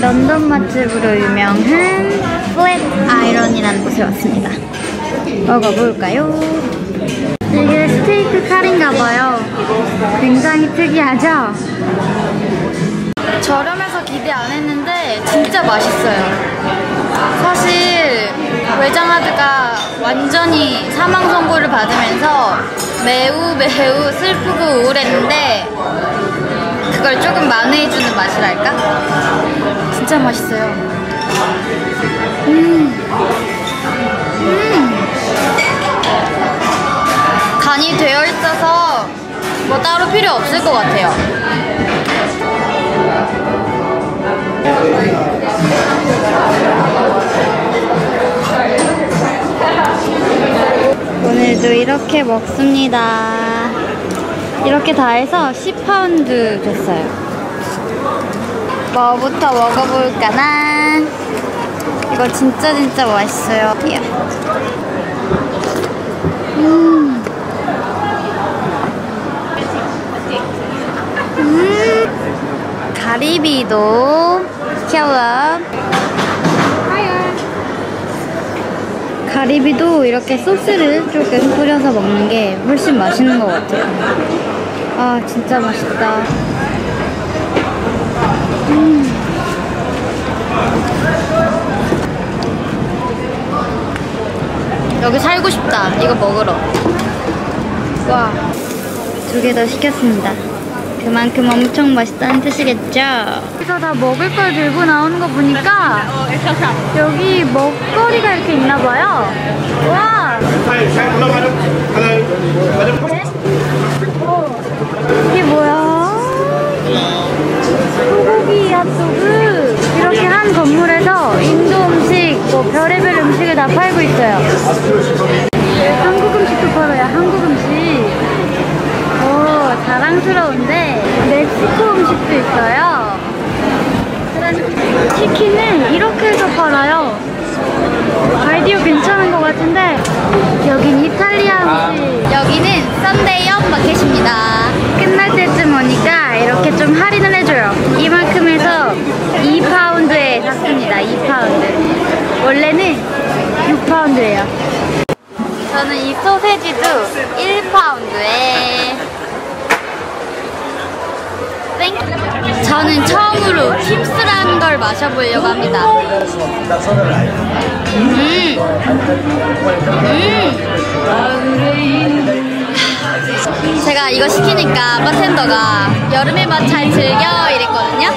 런던 맛집으로 유명한 플랫 아이런이라는 곳에 왔습니다. 먹어볼까요? 이게 스테이크 칼인가 봐요. 굉장히 특이하죠? 저렴해서 기대 안 했는데 진짜 맛있어요. 사실 외장하드가 완전히 사망 선고를 받으면서 매우 매우 슬프고 우울했는데 그걸 조금 만회해주는 맛이랄까? 진짜 맛있어요. 음. 음. 간이 되어 있어서 뭐 따로 필요 없을 것 같아요. 오늘도 이렇게 먹습니다. 이렇게 다 해서 10파운드 줬어요. 뭐부터 먹어볼까나? 이거 진짜 진짜 맛있어요. 음. 가리비도 켜 가리비도 이렇게 소스를 조금 뿌려서 먹는 게 훨씬 맛있는 것 같아요. 아, 진짜 맛있다. 음. 여기 살고 싶다. 이거 먹으러. 와. 두 개 더 시켰습니다. 그만큼 엄청 맛있다는 뜻이겠죠? 여기서 다 먹을 걸 들고 나오는 거 보니까 여기 먹거리가 이렇게 있나 봐요. 와! 이게 뭐야? 소고기 핫도그 이렇게 한 건물에서 인도 음식, 뭐 별의별 음식을 다 팔고 있어요. 한국 음식도 팔아요. 한국 음식. 오, 자랑스러운데 멕시코 음식도 있어요. 치킨을 이렇게 해서 팔아요. 아이디어 괜찮은 것 같은데 여긴 이탈리아 음식. 여기는 썬데이 업 마켓입니다. 끝날 때쯤 오니까 이렇게 좀 할인을 해줘요. 이만큼 해서 2파운드에 샀습니다. 2파운드. 원래는 6파운드예요. 저는 이 소세지도 1파운드에 땡. 저는 처음으로 킴스라는 걸 마셔보려고 합니다. 음. 음. 제가 이거 시키니까 바텐더가 여름의 맛 잘 즐겨 이랬거든요.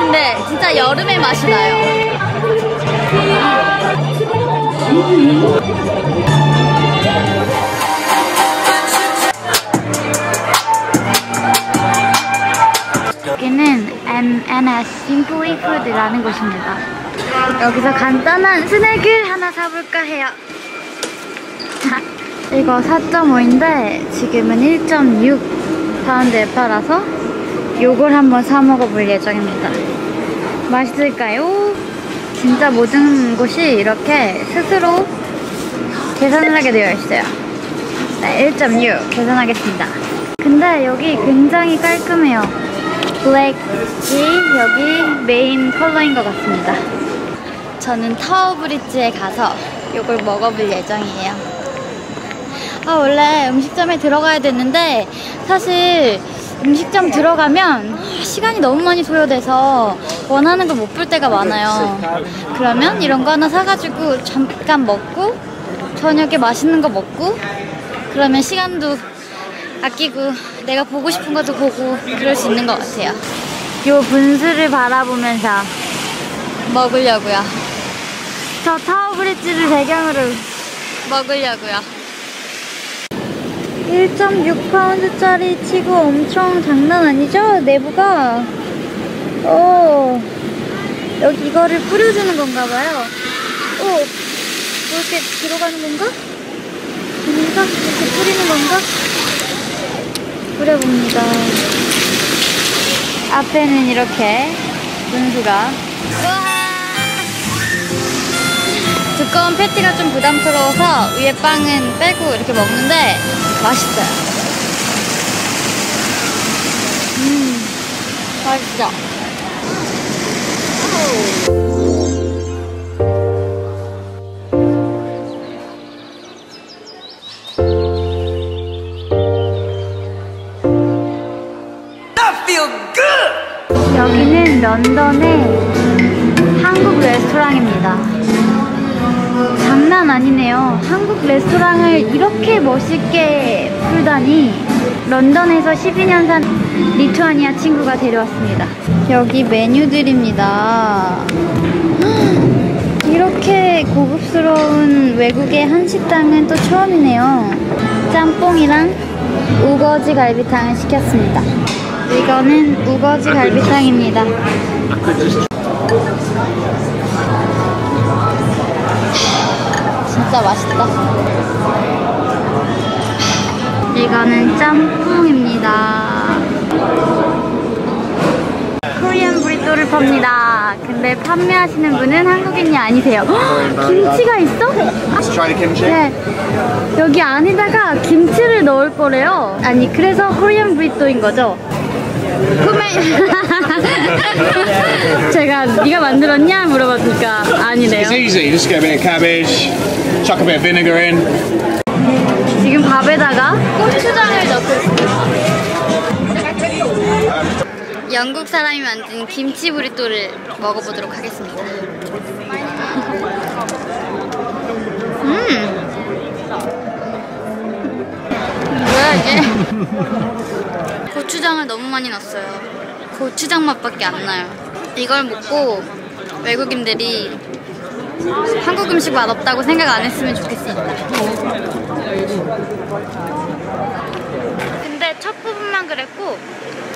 근데 진짜 여름의 맛이 나요. M&S Simply Food라는 곳입니다. 여기서 간단한 스낵을 하나 사볼까 해요. 이거 4.5인데 지금은 1.6 파운드에 팔아서 요걸 한번 사 먹어볼 예정입니다. 맛있을까요? 진짜 모든 곳이 이렇게 스스로 계산을 하게 되어 있어요. 네, 1.6 계산하겠습니다. 근데 여기 굉장히 깔끔해요. 블랙이 여기 메인 컬러인 것 같습니다. 저는 타워 브릿지에 가서 이걸 먹어볼 예정이에요. 아, 원래 음식점에 들어가야 되는데 사실 음식점 들어가면 시간이 너무 많이 소요돼서 원하는 걸 못 볼 때가 많아요. 그러면 이런 거 하나 사가지고 잠깐 먹고 저녁에 맛있는 거 먹고 그러면 시간도 아끼고 내가 보고 싶은 것도 보고 그럴 수 있는 것 같아요. 요 분수를 바라보면서 먹으려고요. 저 타워 브릿지를 배경으로 먹으려고요. 1.6파운드짜리 치고 엄청 장난 아니죠? 내부가 오 여기 이거를 뿌려주는 건가 봐요 오 뭐 이렇게 들어가는 건가? 아닌가? 이렇게 뿌리는 건가? 뿌려봅니다 앞에는 이렇게 분수가! 두꺼운 패티가 좀 부담스러워서 위에 빵은 빼고 이렇게 먹는데 맛있어요. 음, 맛있죠? 런던의 한국 레스토랑입니다. 장난 아니네요. 한국 레스토랑을 이렇게 멋있게 풀다니 런던에서 12년 산 리투아니아 친구가 데려왔습니다. 여기 메뉴들입니다. 이렇게 고급스러운 외국의 한식당은 또 처음이네요. 짬뽕이랑 우거지 갈비탕을 시켰습니다. 이거는 우거지 갈비탕입니다. 진짜 맛있다. 이거는 짬뽕입니다. 코리안 브리또를 팝니다. 근데 판매하시는 분은 한국인이 아니세요. 헉, 김치가 있어? 네. 여기 안에다가 김치를 넣을 거래요. 아니, 그래서 코리안 브리또인 거죠. 구매. 제가 네가 만들었냐 물어봤으니까 아니래요. It's easy. Just get a bit of cabbage, chuck a bit of vinegar in. 지금 밥에다가 고추장을 넣고 있습니다. 영국 사람이 만든 김치 브리또를 먹어보도록 하겠습니다. 음. 뭐야 이게? 고추장을 너무 많이 넣었어요. 고추장 맛밖에 안 나요. 이걸 먹고 외국인들이 한국 음식 맛 없다고 생각 안 했으면 좋겠습니다. 근데 첫 부분만 그랬고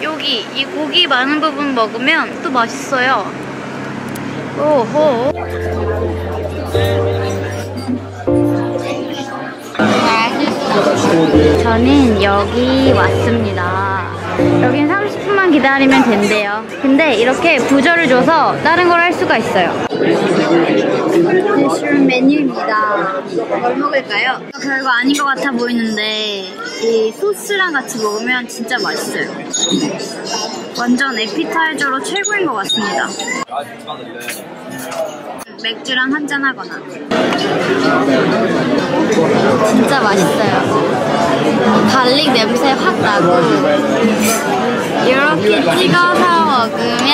여기 이 고기 많은 부분 먹으면 또 맛있어요. 오호. 저는 여기 왔습니다. 여긴 30분만 기다리면 된대요. 근데 이렇게 부저를 줘서 다른 걸 할 수가 있어요. 대출 메뉴입니다. 뭘 먹을까요? 별거 아닌 것 같아 보이는데 이 소스랑 같이 먹으면 진짜 맛있어요. 완전 에피타이저로 최고인 것 같습니다. 맥주랑 한잔 하거나. 진짜 맛있어요. 갈릭 냄새 확 나고 이렇게 찍어서 먹으면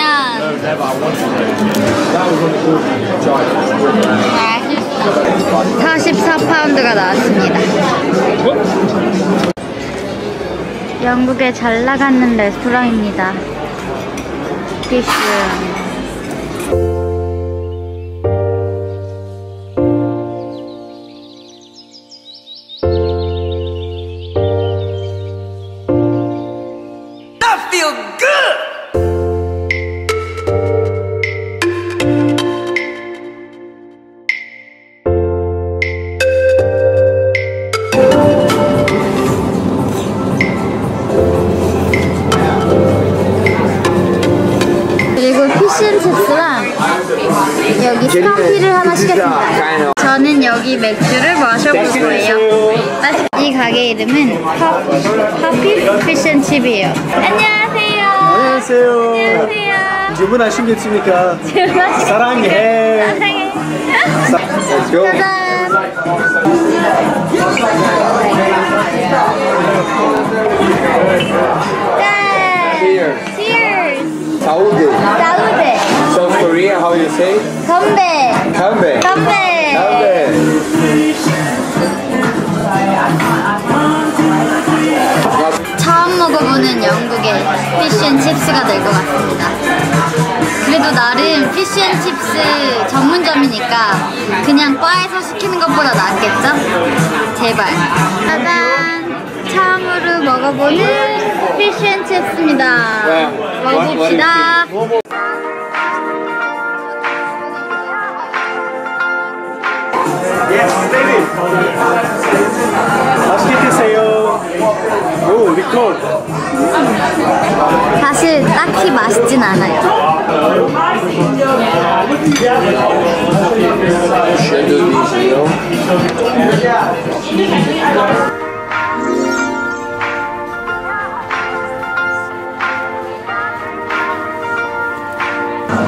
맛있어. 44파운드가 나왔습니다. 영국의 잘 나가는 레스토랑입니다. 피쉬. Feel good. 이 이름은 파, 파피 피쉬앤칩이에요. 안녕하세요. 안녕하세요. 안녕하세요. 주문하시겠습니까? 사랑해. 사랑해. 사랑해. Let's go. 짜잔. 짠. Cheers. Cheers. Saúde. 사우데. South Korea, how you say? 건배. Kambe. 건배. Kambe. 피쉬앤칩스 전문점이니까 그냥 바에서 시키는 것보다 낫겠죠? 제발. 짜잔! 처음으로 먹어보는 피쉬앤칩스입니다. 먹어봅시다. 맛있게 드세요. 오, 리콜. 사실 딱히 맛있진 않아요.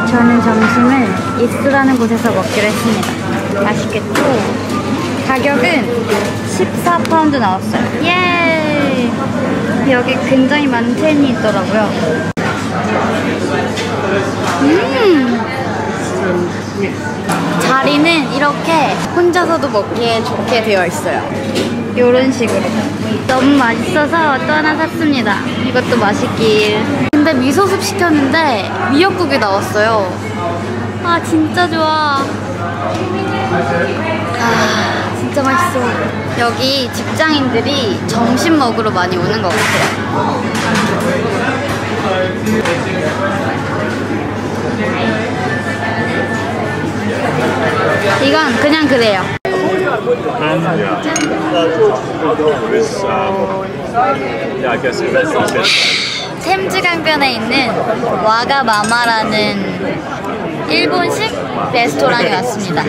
저는 점심을 이스라는 곳에서 먹기로 했습니다. 맛있겠죠? 가격은 14파운드 나왔어요. 예! 여기 굉장히 많은 텐이 있더라고요. 음! 자리는 이렇게 혼자서도 먹기에 좋게 되어 있어요. 이런 식으로. 너무 맛있어서 또 하나 샀습니다. 이것도 맛있길. 근데 미소숲 시켰는데 미역국이 나왔어요. 아 진짜 좋아. 아 진짜 맛있어. 여기 직장인들이 점심 먹으러 많이 오는 것 같아요. 이건 그냥 그래요. 템즈 강변에 있는 와가마마라는 일본식 레스토랑에 왔습니다.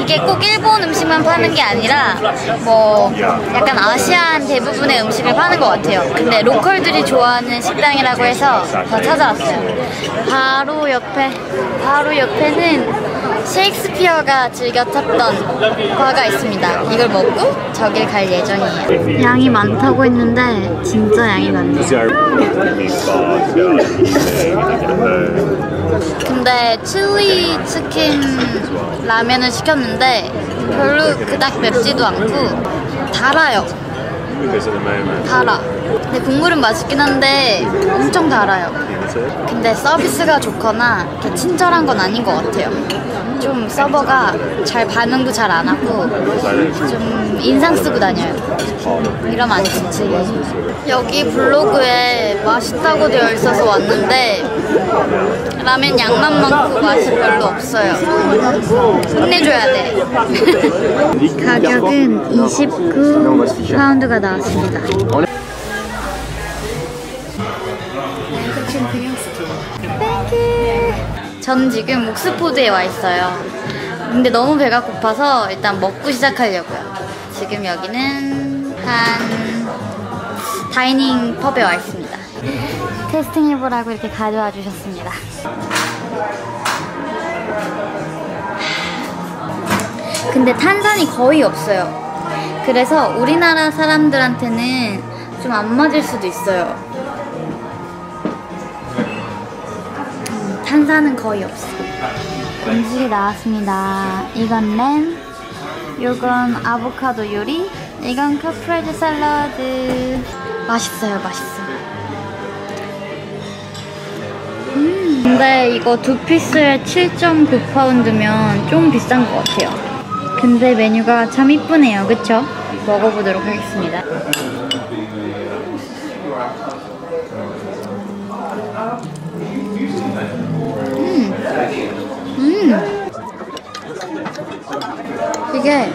이게 꼭 일본 음식만 파는 게 아니라 뭐 약간 아시안 대부분의 음식을 파는 것 같아요. 근데 로컬들이 좋아하는 식당이라고 해서 더 찾아왔어요. 바로 옆에 바로 옆에는 셰익스피어가 즐겨 탔던 과가 있습니다. 이걸 먹고 저길 갈 예정이에요. 양이 많다고 했는데 진짜 양이 많네요. 근데 칠리 치킨 라면을 시켰는데 별로 그닥 맵지도 않고 달아요. 달아. 근데 국물은 맛있긴 한데 엄청 달아요. 근데 서비스가 좋거나 이렇게 친절한 건 아닌 것 같아요. 좀 서버가 잘 반응도 잘 안 하고 좀 인상 쓰고 다녀요. 이러면 안 좋지. 여기 블로그에 맛있다고 되어 있어서 왔는데 라면 양만 많고 맛이 별로 없어요. 혼내줘야 돼. 가격은 29파운드가 나왔습니다. 전 지금 옥스포드에 와 있어요. 근데 너무 배가 고파서 일단 먹고 시작하려고요. 지금 여기는 한 다이닝 펍에 와 있습니다. 테스팅 해보라고 이렇게 가져와 주셨습니다. 근데 탄산이 거의 없어요. 그래서 우리나라 사람들한테는 좀 안 맞을 수도 있어요. 탄산은 거의 없어. 음식이 나왔습니다. 이건 램, 이건 아보카도 요리, 이건 카프레드 샐러드. 맛있어요, 맛있어. 음, 근데 이거 두 피스에 7.9파운드면 좀 비싼 것 같아요. 근데 메뉴가 참 이쁘네요, 그쵸? 먹어보도록 하겠습니다. 음. 이게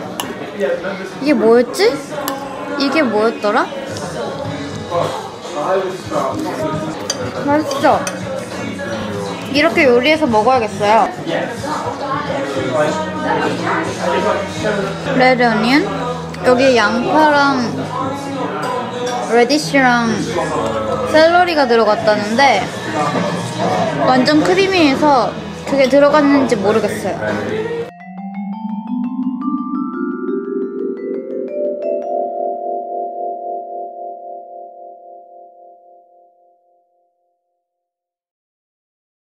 이게 뭐였지? 이게 뭐였더라? 맛있어. 이렇게 요리해서 먹어야겠어요. 레드 어니언 여기 양파랑 레디쉬랑 샐러리가 들어갔다는데 완전 크리미해서 그게 들어갔는지 모르겠어요.